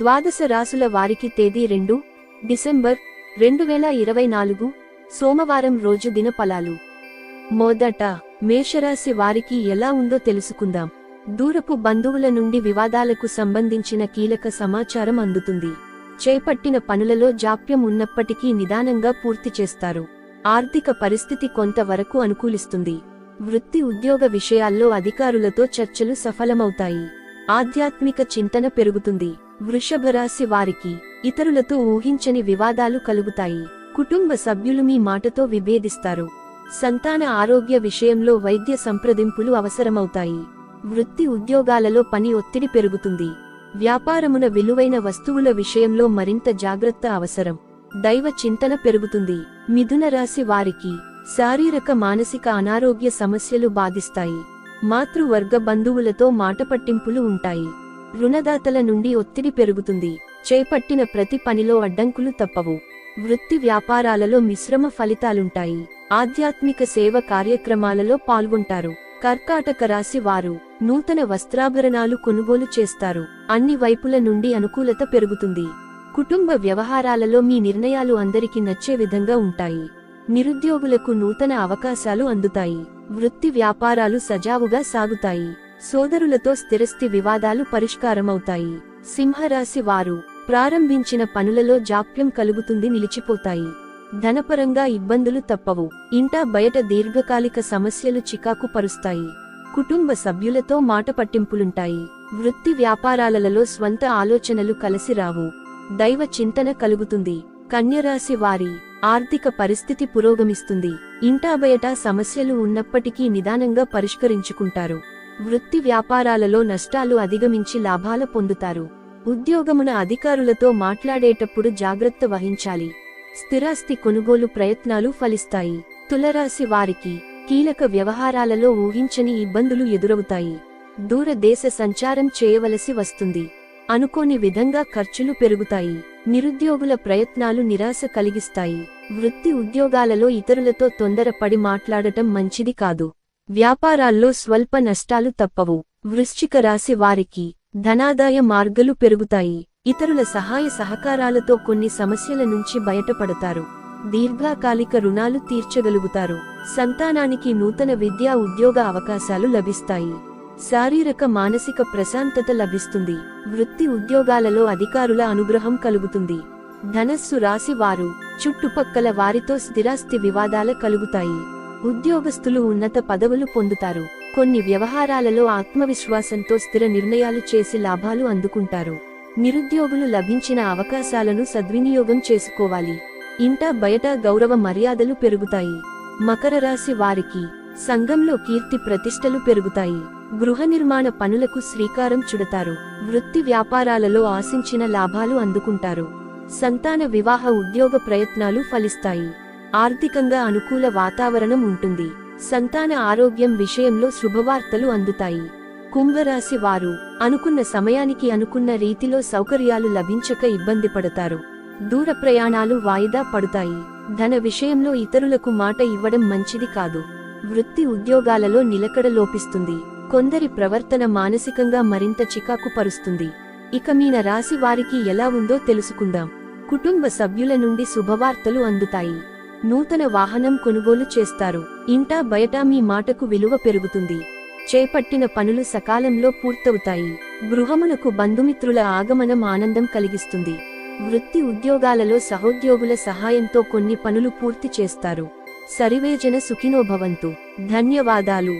ద్వాదశ రాసుల వారికి తేదీ రెండు డిసెంబర్ రెండు వేల ఇరవై నాలుగు సోమవారం రోజు దిన ఫలాలు మొదట మేషరాశి వారికి ఎలా ఉందో తెలుసుకుందాం. దూరపు బంధువుల నుండి వివాదాలకు సంబంధించిన కీలక సమాచారం అందుతుంది. చేపట్టిన పనులలో జాప్యం ఉన్నప్పటికీ నిదానంగా పూర్తి చేస్తారు. ఆర్థిక పరిస్థితి కొంతవరకు అనుకూలిస్తుంది. వృత్తి ఉద్యోగ విషయాల్లో అధికారులతో చర్చలు సఫలమవుతాయి. ఆధ్యాత్మిక చింతన పెరుగుతుంది. వృషభరాశి వారికి ఇతరులతో ఊహించని వివాదాలు కలుగుతాయి. కుటుంబ సభ్యులు మీ మాటతో విభేదిస్తారు. సంతాన ఆరోగ్య విషయంలో వైద్య సంప్రదింపులు అవసరమవుతాయి. వృత్తి ఉద్యోగాలలో పని ఒత్తిడి పెరుగుతుంది. వ్యాపారమున విలువైన వస్తువుల విషయంలో మరింత జాగ్రత్త అవసరం. దైవ చింతన పెరుగుతుంది. మిథున రాశి వారికి శారీరక మానసిక అనారోగ్య సమస్యలు బాధిస్తాయి. మాతృవర్గ బంధువులతో మాటపట్టింపులు ఉంటాయి. రుణదాతల నుండి ఒత్తిడి పెరుగుతుంది. చేపట్టిన ప్రతి పనిలో అడ్డంకులు తప్పవు. వృత్తి వ్యాపారాలలో మిశ్రమ ఫలితాలుంటాయి. ఆధ్యాత్మిక సేవ కార్యక్రమాలలో పాల్గొంటారు. కర్కాటక రాశి వారు నూతన వస్త్రాభరణాలు కొనుగోలు చేస్తారు. అన్ని వైపుల నుండి అనుకూలత పెరుగుతుంది. కుటుంబ వ్యవహారాలలో మీ నిర్ణయాలు అందరికీ నచ్చే విధంగా ఉంటాయి. నిరుద్యోగులకు నూతన అవకాశాలు అందుతాయి. వృత్తి వ్యాపారాలు సజావుగా సాగుతాయి. సోదరులతో స్థిరస్థి వివాదాలు పరిష్కారమవుతాయి. సింహరాశి వారు ప్రారంభించిన పనులలో జాప్యం కలుగుతుంది నిలిచిపోతాయి. ధనపరంగా ఇబ్బందులు తప్పవు. ఇంటా బయట దీర్ఘకాలిక సమస్యలు చికాకు పరుస్తాయి. కుటుంబ సభ్యులతో మాట పట్టింపులుంటాయి. వృత్తి వ్యాపారాలలో స్వంత ఆలోచనలు కలిసి రావు. దైవ చింతన కలుగుతుంది. కన్యరాశి వారి ఆర్థిక పరిస్థితి పురోగమిస్తుంది. ఇంటా బయట సమస్యలు ఉన్నప్పటికీ నిదానంగా పరిష్కరించుకుంటారు. వృత్తి వ్యాపారాలలో నష్టాలు అధిగమించి లాభాల పొందుతారు. ఉద్యోగమున అధికారులతో మాట్లాడేటప్పుడు జాగ్రత్త వహించాలి. స్థిరాస్తి కొనుగోలు ప్రయత్నాలు ఫలిస్తాయి. తులరాశి వారికి కీలక వ్యవహారాలలో ఊహించని ఇబ్బందులు ఎదురవుతాయి. దూరదేశ సంచారం చేయవలసి వస్తుంది. అనుకోని విధంగా ఖర్చులు పెరుగుతాయి. నిరుద్యోగుల ప్రయత్నాలు నిరాశ కలిగిస్తాయి. వృత్తి ఉద్యోగాలలో ఇతరులతో తొందరపడి మాట్లాడటం మంచిది కాదు. వ్యాపారాల్లో స్వల్ప నష్టాలు తప్పవు. వృశ్చిక రాశి వారికి ధనాదాయ మార్గాలు పెరుగుతాయి. ఇతరుల సహాయ సహకారాలతో కొన్ని సమస్యల నుంచి బయటపడతారు. దీర్ఘకాలిక రుణాలు తీర్చగలుగుతారు. సంతానానికి నూతన విద్యా ఉద్యోగ అవకాశాలు లభిస్తాయి. శారీరక మానసిక ప్రశాంతత లభిస్తుంది. వృత్తి ఉద్యోగాలలో అధికారుల అనుగ్రహం కలుగుతుంది. ధనస్సు రాశి వారు చుట్టుపక్కల వారితో స్థిరాస్తి వివాదాల కలుగుతాయి. ఉద్యోగస్తులు ఉన్నత పదవులు పొందుతారు. కొన్ని వ్యవహారాలలో ఆత్మవిశ్వాసంతో స్థిర నిర్ణయాలు చేసి లాభాలు అందుకుంటారు. నిరుద్యోగులు లభించిన అవకాశాలను సద్వినియోగం చేసుకోవాలి. ఇంట బయట గౌరవ మర్యాదలు పెరుగుతాయి. మకర రాశి వారికి సంఘంలో కీర్తి ప్రతిష్టలు పెరుగుతాయి. గృహ నిర్మాణ పనులకు శ్రీకారం చుడతారు. వృత్తి వ్యాపారాలలో ఆశించిన లాభాలు అందుకుంటారు. సంతాన వివాహ ఉద్యోగ ప్రయత్నాలు ఫలిస్తాయి. ఆర్థికంగా అనుకూల వాతావరణం ఉంటుంది. సంతాన ఆరోగ్యం విషయంలో శుభవార్తలు అందుతాయి. కుంభరాశి వారు అనుకున్న సమయానికి అనుకున్న రీతిలో సౌకర్యాలు లభించక ఇబ్బంది పడతారు. దూర ప్రయాణాలు వాయిదా పడతాయి. ధన విషయంలో ఇతరులకు మాట ఇవ్వడం మంచిది కాదు. వృత్తి ఉద్యోగాలలో నిలకడ లోపిస్తుంది. కొందరి ప్రవర్తన మానసికంగా మరింత చికాకు పరుస్తుంది. ఇక మీన రాశి వారికి ఎలా ఉందో తెలుసుకుందాం. కుటుంబ సభ్యుల నుండి శుభవార్తలు అందుతాయి. నూతన వాహనం కొనుగోలు చేస్తారు. ఇంటా బయట మీ మాటకు విలువ పెరుగుతుంది. చేపట్టిన పనులు సకాలంలో పూర్తవుతాయి. గృహమునకు బంధుమిత్రుల ఆగమనం ఆనందం కలిగిస్తుంది. వృత్తి ఉద్యోగాలలో సహోద్యోగుల సహాయంతో కొన్ని పనులు పూర్తి చేస్తారు. సరివేజన సుఖినోభవంతు. ధన్యవాదాలు.